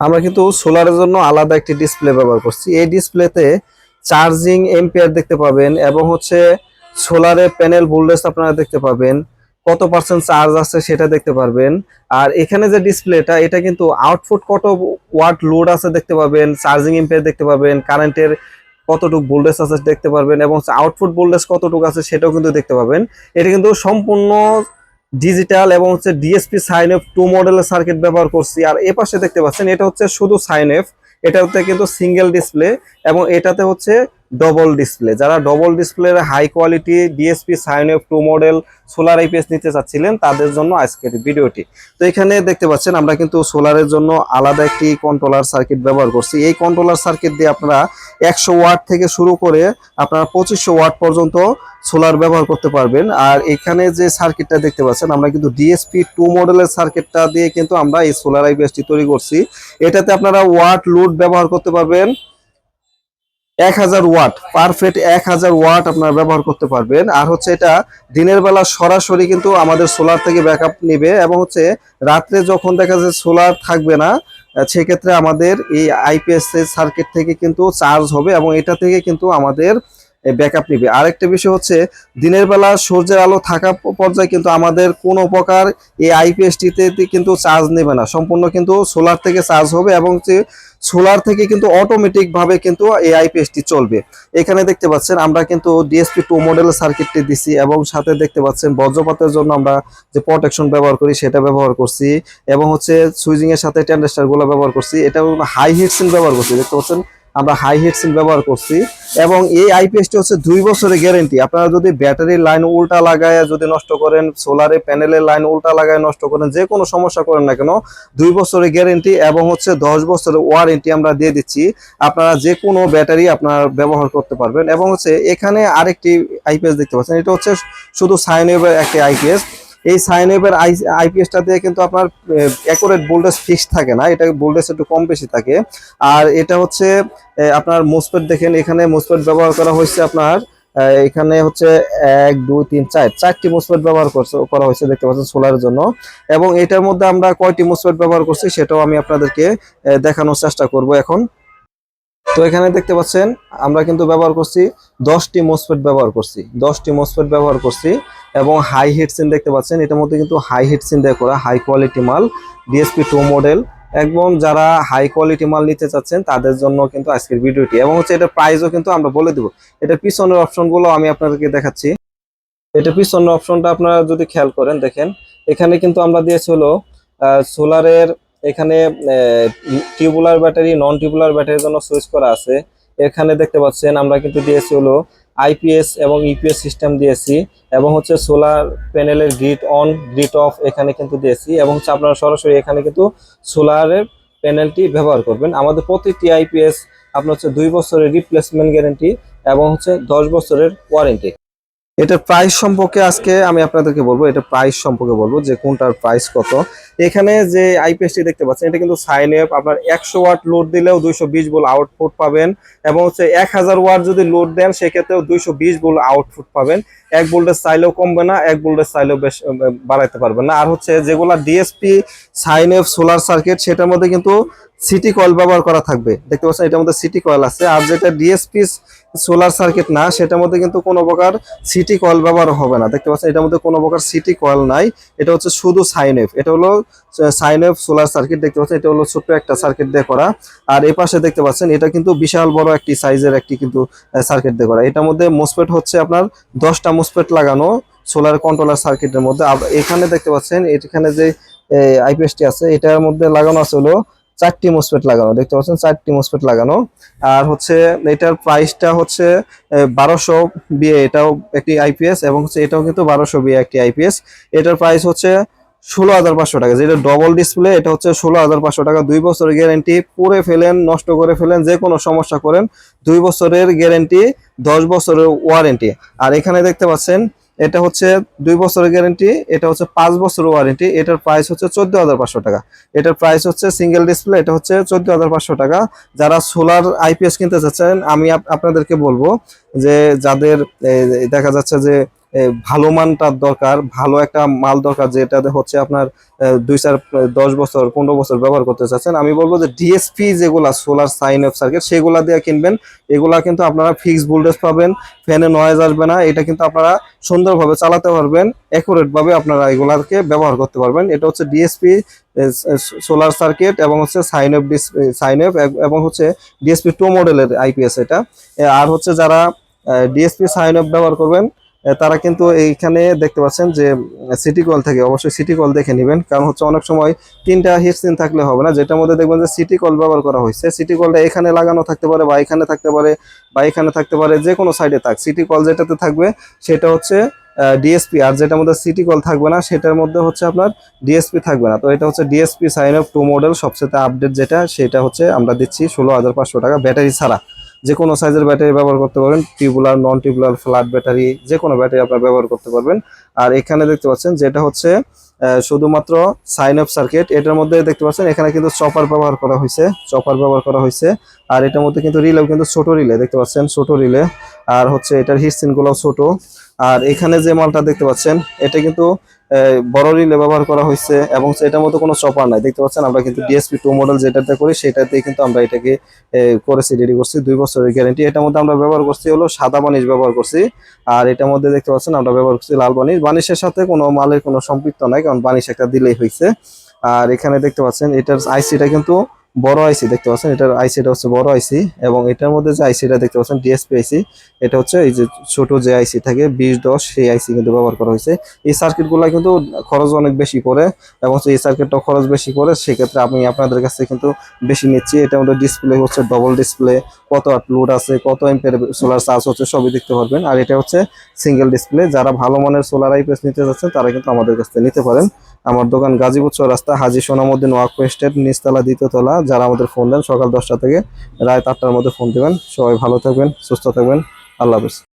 আমরা কিন্তু সোলারের জন্য আলাদা একটি ডিসপ্লে ব্যবহার করছি। এই ডিসপ্লেতে চার্জিং এম্পিয়ার দেখতে পাবেন এবং হচ্ছে সোলারের প্যানেল ভোল্টেজ আপনারা দেখতে পাবেন। কত পার্সেন্ট চার্জ আছে সেটা দেখতে পারবেন। আর এখানে যে ডিসপ্লেটা এটা কিন্তু আউটপুট কত ওয়াট লোড আছে দেখতে পাবেন চার্জিং এম্পিয়ার দেখতে পাবেন কারেন্টের কতটুকু ভোল্টেজ আছে দেখতে পারবেন, এবং আউটপুট ভোল্টেজ কতটুকু আছে সেটাও কিন্তু দেখতে পাবেন। এটা কিন্তু সম্পূর্ণ ডিজিটাল এবং হচ্ছে ডিএসপি সাইন এফ টু মডেলের সার্কিট ব্যবহার করছি। আর এ পাশে দেখতে পাচ্ছেন, এটা হচ্ছে শুধু সাইন এফ হচ্ছে কিন্তু সিঙ্গেল ডিসপ্লে এবং এটাতে হচ্ছে ডবল ডিসপ্লে যারা ডবল ডিসপ্লের high quality DSP sine F two model solar IPS নিতে চাচ্ছিলেন, তাদের জন্য আজকের ভিডিওটি। তো এখানে দেখতে পাচ্ছেন, আমরা কিন্তু সোলারের জন্য আলাদা একটি কন্ট্রোলার সার্কিট ব্যবহার করছি। এই কন্ট্রোলার সার্কিট দিয়ে আপনারা একশো ওয়াট থেকে শুরু করে আপনারা পঁচিশশো ওয়াট পর্যন্ত সোলার ব্যবহার করতে পারবেন। আর এখানে যে সার্কিটটা দেখতে পাচ্ছেন, আমরা কিন্তু ডিএসপি টু মডেলের সার্কিটটা দিয়ে কিন্তু আমরা এই সোলার আইপিএসটি তৈরি করছি। এটাতে আপনারা ওয়াট লোড ব্যবহার করতে পারবেন। এক হাজার ওয়াট পারফেক্ট এক হাজার ওয়াট আপনারা ব্যবহার করতে পারবেন। আর হচ্ছে এটা দিনের বেলা সরাসরি কিন্তু আমাদের সোলার থেকে ব্যাকআপ নেবে এবং হচ্ছে রাত্রে যখন দেখা যায় সোলার থাকবে না সেক্ষেত্রে আমাদের এই আইপিএস সার্কিট থেকে কিন্তু চার্জ হবে এবং এটা থেকে কিন্তু আমাদের ব্যাকআপ নিবে। আরেকটা বিষয় হচ্ছে দিনের বেলা সূর্যের আলো থাকা পর্যায়ে কিন্তু আমাদের কোনো প্রকার এই আইপিএসটিতে কিন্তু চার্জ নেবে না। সম্পূর্ণ কিন্তু সোলার থেকে চার্জ হবে এবং হচ্ছে সোলার থেকে কিন্তু অটোমেটিক ভাবে কিন্তু এই আইপিএসটি চলবে। এখানে দেখতে পাচ্ছেন, আমরা কিন্তু ডিএসপি টু মডেল সার্কিটটি দিছি এবং সাথে দেখতে পাচ্ছেন বজ্রপাতের জন্য আমরা যে প্রোটেকশন ব্যবহার করি সেটা ব্যবহার করছি এবং হচ্ছে সুইজিং এর সাথে ট্যান্ডেস্টারগুলো ব্যবহার করছি। এটা হাই হিট সিল ব্যবহার করছি, দেখতে পাচ্ছেন? আমরা হাই হিট সিল ব্যবহার করছি। এবং এই আইপিএসটি হচ্ছে দুই বছরের গ্যারেন্টি আপনারা যদি ব্যাটারির লাইন উল্টা লাগায় যদি নষ্ট করেন সোলারে প্যানেলের লাইন উল্টা লাগায় নষ্ট করেন, যে কোনো সমস্যা করেন না কেন, দুই বছরের গ্যারেন্টি এবং হচ্ছে দশ বছরের ওয়ারেন্টি আমরা দিয়ে দিচ্ছি। আপনারা যে কোনো ব্যাটারি আপনার ব্যবহার করতে পারবেন। এবং হচ্ছে এখানে আরেকটি আইপিএস দেখতে পাচ্ছেন। এটা হচ্ছে শুধু সাইন একটি আইপিএস এই সাইন ওয়েভের আইপিএসটা দিয়ে কিন্তু আপনার অ্যাকুরেট ভোল্টেজ ফিক্স থাকে না এটা ভোল্টেজ একটু কম বেশি থাকে। আর এটা হচ্ছে আপনার মোসপেট দেখেন, এখানে মোসপেট ব্যবহার করা হয়েছে আপনার এখানে হচ্ছে এক, দুই, তিন, চার, চারটি মোসপেট ব্যবহার করছে, করা হয়েছে দেখতে পাচ্ছেন সোলারের জন্য। এবং এটার মধ্যে আমরা কয়টি মোসপেট ব্যবহার করছি সেটাও আমি আপনাদেরকে দেখানোর চেষ্টা করব এখন। তো এখানে দেখতে পাচ্ছেন, আমরা কিন্তু ব্যবহার করছি দশটি মোসপেট ব্যবহার করছি, দশটি মোসপেট ব্যবহার করছি। এবং হাই হিট সিন দেখতে পাচ্ছেন, এটার মধ্যে কিন্তু হাই হিট সিন দিয়ে করা হাই কোয়ালিটি মাল ডিএসপি টু মডেল একদম যারা হাই কোয়ালিটি মাল নিতে চাচ্ছেন, তাদের জন্য কিন্তু আজকের ভিডিওটি। এবং হচ্ছে এটার প্রাইসও কিন্তু আমরা বলে দেবো। এটার পিছনের অপশনগুলো আমি আপনাদেরকে দেখাচ্ছি। এটা পিছনের অপশনটা আপনারা যদি খেয়াল করেন, দেখেন, এখানে কিন্তু আমরা দিয়েছি হলো সোলারের এখানে টিউবুলার ব্যাটারি নন টিউবুলার ব্যাটারির জন্য সুইচ করা আছে। এখানে দেখতে পাচ্ছেন, আমরা কিন্তু দিয়েছি হলো আইপিএস এবং ইপিএস সিস্টেম দিয়েছি এবং হচ্ছে সোলার প্যানেলের গ্রিড অন গ্রিড অফ এখানে কিন্তু দিয়েছি এবং হচ্ছে আপনারা সরাসরি এখানে কিন্তু সোলারের প্যানেলটি ব্যবহার করবেন। আমাদের প্রতিটি আইপিএস আপনার হচ্ছে দুই বছরের রিপ্লেসমেন্ট গ্যারেন্টি এবং হচ্ছে দশ বছরের ওয়ারেন্টি এটার প্রাইস সম্পর্কে আজকে আমি আপনাদেরকে বলব, এটা প্রাইস সম্পর্কে বলব যে কোনটার প্রাইস কত। এখানে যে আইপিএসটি দেখতে পাচ্ছেন, এটা কিন্তু সাইন এপ আপনার একশো ওয়াট লোড দিলেও দুইশো বিশ বল আউটপুট পাবেন এবং হচ্ছে এক হাজার ওয়াট যদি লোড দেন, সেক্ষেত্রেও দুইশো বিশ বল আউটপুট পাবেন। এক ভোল্টেজ চাইলেও কমবে না, এক ভোল্টেজ চাইলেও বেশ বাড়াইতে পারবেন না। আর হচ্ছে যেগুলা DSP sign F solar circuit সেটার মধ্যে কিন্তু সিটি কয়েল ব্যবহার করা থাকবে। দেখতে পাচ্ছেন, এটার মধ্যে সিটি কয়েল আছে। আর যেটা ডিএসপি সোলার সার্কিট না, সেটার মধ্যে কিন্তু কোনো প্রকার সিটি কয়েল ব্যবহার হবে না। দেখতে পাচ্ছেন, এটার মধ্যে কোনো প্রকার সিটি কয়েল নাই। এটা হচ্ছে শুধু সাইন এফ এটা হলো সাইন এফ সোলার সার্কিট দেখতে পাচ্ছেন, এটা হলো ছোট্ট একটা সার্কিট দিয়ে করা। আর এই পাশে দেখতে পাচ্ছেন, এটা কিন্তু বিশাল বড় একটি সাইজের একটি কিন্তু সার্কিট দিয়ে করা। এটার মধ্যে মোসপেট হচ্ছে আপনার দশটা মোসপেট লাগানো সোলার কন্ট্রোলার সার্কিটের মধ্যে। এখানে দেখতে পাচ্ছেন, এখানে যে আইপিএসটি আছে, এটার মধ্যে লাগানো আছে হলো চারটি মোসপেট লাগানো, দেখতে পাচ্ছেন চারটি মোসপেট লাগানো। আর হচ্ছে এটার প্রাইসটা হচ্ছে বারোশো বিয়ে, এটাও একটি আইপিএস এবং হচ্ছে এটাও কিন্তু বারোশো বিয়ে একটি আইপিএস এটার প্রাইস হচ্ছে ষোলো হাজার পাঁচশো টাকা। যেটা ডবল ডিসপ্লে এটা হচ্ছে ষোলো হাজার পাঁচশো টাকা। দুই বছরের গ্যারেন্টি পুড়ে ফেলেন, নষ্ট করে ফেলেন, যে কোনো সমস্যা করেন, দুই বছরের গ্যারেন্টি দশ বছরের ওয়ারেন্টি আর এখানে দেখতে পাচ্ছেন এটা হচ্ছে দুই বছরের গ্যারেন্টি এটা হচ্ছে পাঁচ বছর ওয়ারেন্টি এটার প্রাইস হচ্ছে চোদ্দ হাজার পাঁচশো টাকা। এটার প্রাইস হচ্ছে সিঙ্গেল ডিসপ্লে এটা হচ্ছে চোদ্দ হাজার পাঁচশো টাকা। যারা সোলার আইপিএস কিনতে চাচ্ছেন, আমি আপ- আপনাদেরকে বলব যে যাদের দেখা যাচ্ছে যে ভালো মানটার দরকার, ভালো একটা মাল দরকার যেটাতে হচ্ছে আপনার দুই চার দশ বছর, পনেরো বছর ব্যবহার করতে চাচ্ছেন। আমি বলব যে ডিএসপি যেগুলা সোলার সাইন অফ সার্কিট সেগুলা দিয়ে কিনবেন। এগুলা কিন্তু আপনারা ফিক্স ভোল্টেজ পাবেন ফ্যানে নয়েজ আসবে না, এটা কিন্তু আপনারা সুন্দরভাবে চালাতে পারবেন অ্যাকুরেট ভাবে আপনারা এগুলাকে ব্যবহার করতে পারবেন। এটা হচ্ছে ডিএসপি সোলার সার্কিট এবং হচ্ছে সাইন অফ সাইন অফ এবং হচ্ছে ডিএসপি টু মডেলের আইপিএস এটা। আর হচ্ছে যারা ডিএসপি সাইন অফ ব্যবহার করবেন তারা কিন্তু এইখানে দেখতে পাচ্ছেন যে সিটি কল থেকে, অবশ্যই সিটি কল দেখে নেবেন। কারণ হচ্ছে অনেক সময় তিনটা হিটসিন থাকলে হবে না। যেটার মধ্যে দেখবেন যে সিটি কল ব্যবহার করা হয়েছে। সিটি কলটা এখানে লাগানো থাকতে পারে বা এখানে থাকতে পারে বা এখানে থাকতে পারে, যে কোনো সাইডে থাক। সিটি কল যেটাতে থাকবে, সেটা হচ্ছে ডিএসপি আর যেটার মধ্যে সিটি কল থাকবে না, সেটার মধ্যে হচ্ছে আপনার ডিএসপি থাকবে না। তো এটা হচ্ছে DSP sign of two model সবচেয়ে আপডেট যেটা, সেটা হচ্ছে আমরা দিচ্ছি ষোলো হাজার পাঁচশো টাকা ব্যাটারি ছাড়া। যে কোনো সাইজের ব্যাটারি ব্যবহার করতে পারবেন। Tubular non tubular flat battery যে কোনো ব্যাটারি আপনারা ব্যবহার করতে পারবেন। আর এখানে দেখতে পাচ্ছেন যেটা হচ্ছে শুধুমাত্র সাইন অফ সার্কিট। এটার মধ্যে দেখতে পাচ্ছেন এখানে কিন্তু চপার ব্যবহার করা হয়েছে চপার ব্যবহার করা হয়েছে আর এটার মধ্যে কিন্তু রিলেও কিন্তু ছোট রিলে, দেখতে পাচ্ছেন? ছোট রিলে। আর হচ্ছে এটার হিটসিনগুলো ছোট। আর এখানে যে মালটা দেখতে পাচ্ছেন, এটা কিন্তু বড় রিলে ব্যবহার করা হয়েছে এবং এটার মধ্যে কোনো চপার নাই। দেখতে পাচ্ছেন? আমরা কিন্তু ডিএসপি টু মডেল যেটাতে করি, সেটাতে কিন্তু আমরা এটাকে করেছি রেডি করছি। দুই বছরের গ্যারেন্টি এটার মধ্যে আমরা ব্যবহার করছি হলো সাদা বানিশ ব্যবহার করছি। আর এটার মধ্যে দেখতে পাচ্ছেন? আমরা ব্যবহার করছি লাল বানিশ। বানিশের সাথে কোনো মালের কোনো সম্পৃক্ত নাই, কারণ বানিশ একটা দিলেই হয়েছে। আর এখানে দেখতে পাচ্ছেন, এটার আইসিটা কিন্তু বড় আইসি দেখতে পাচ্ছেন, এটার আইসিটা হচ্ছে বড় আইসি এবং এটার মধ্যে যে আইসিটা দেখতে পাচ্ছেন ডিএসপি আইসি এটা হচ্ছে এই যে ছোট যে আইসি থাকে, বিশ, দশ, সেই আইসি কিন্তু ব্যবহার করা হয়েছে। এই সার্কিটগুলো কিন্তু খরচ অনেক বেশি পড়ে এবং এই সার্কিটটাও খরচ বেশি পড়ে, সেক্ষেত্রে আমি আপনাদের কাছ কিন্তু বেশি নিচ্ছি। এটার মধ্যে ডিসপ্লে হচ্ছে ডবল ডিসপ্লে কত লোড আছে, কত এম্পের সোলার চার্জ হচ্ছে, সবই দেখতে পারবেন। আর এটা হচ্ছে সিঙ্গেল ডিসপ্লে যারা ভালো মানের সোলার আইপিএস নিতে যাচ্ছেন, তারা কিন্তু আমাদের কাছ থেকে নিতে পারেন। আমার দোকান গাজীপুর রাস্তা হাজি সোনামুদ্দিন ওয়াক স্টেট, নিচতলা দ্বিতীয়তলা যারা আমাদের ফোন দেন, সকাল দশটা থেকে রায় আটটার মধ্যে ফোন দেবেন। সবাই ভালো থাকবেন, সুস্থ থাকবেন। আল্লাহ হাফেজ।